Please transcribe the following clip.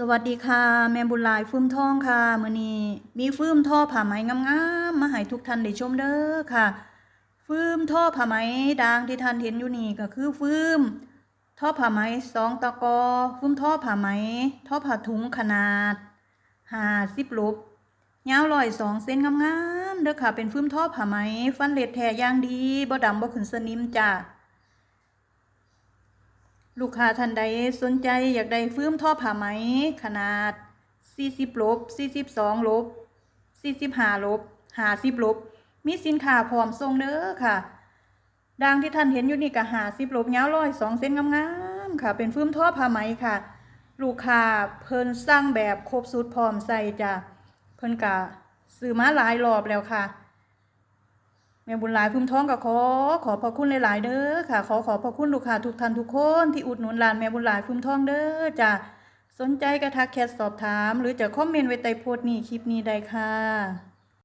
สวัสดีค่ะ แม่บุญลายฟื้มทองค่ะมื้อนี้มีฟื้มท่อผ้าไหมงามๆมาให้ทุกท่านได้ชมเด้อค่ะฟื้มท่อผ้าไหมด่างที่ท่านเห็นอยู่นี่ก็คือฟื้มท่อผ้าไหมสองตะกอฟื้มท่อผ้าไหมท่อผ้าถุงขนาด50ลูกยาวร้อยสองเส้นงามๆเด้อค่ะ เป็นฟื้มท่อผ้าไหมฟันเหล็ดแท้ย่างดีบ่ดำบ่ขึ้นสนิมจ้า ลูกค้าท่านใดสนใจอยากได้ฟืมท่อผ้าไหม ขนาด 40ลบ42ลบ45ลบ50ลบมีสินค้าพร้อมส่งเด้อค่ะ ดังที่ท่านเห็นอยู่นี่ก็50ลบยาวร้อย2เส้นงามๆค่ะ เป็นฟืมท่อผ้าไหมค่ะ ลูกค้าเพิ่นสร้างแบบครบสูตรพร้อมใส่จ้ะเพิ่นก็ซื้อมาหลายรอบแล้วค่ะ แม่บุญหลายพุ่มท้องก็ขอ ขอพระคุณหลายๆเด้อค่ะ ขอขอพระคุณลูกค้าทุกท่านทุกคนที่อุดหนุนร้านแม่บุญหลายพุ่มท้องเด้อจ้ะสนใจกระทักแคสสอบถาม หรือจะคอมเมนต์ไว้ใต้โพสต์นี้คลิปนี้ได้ค่ะ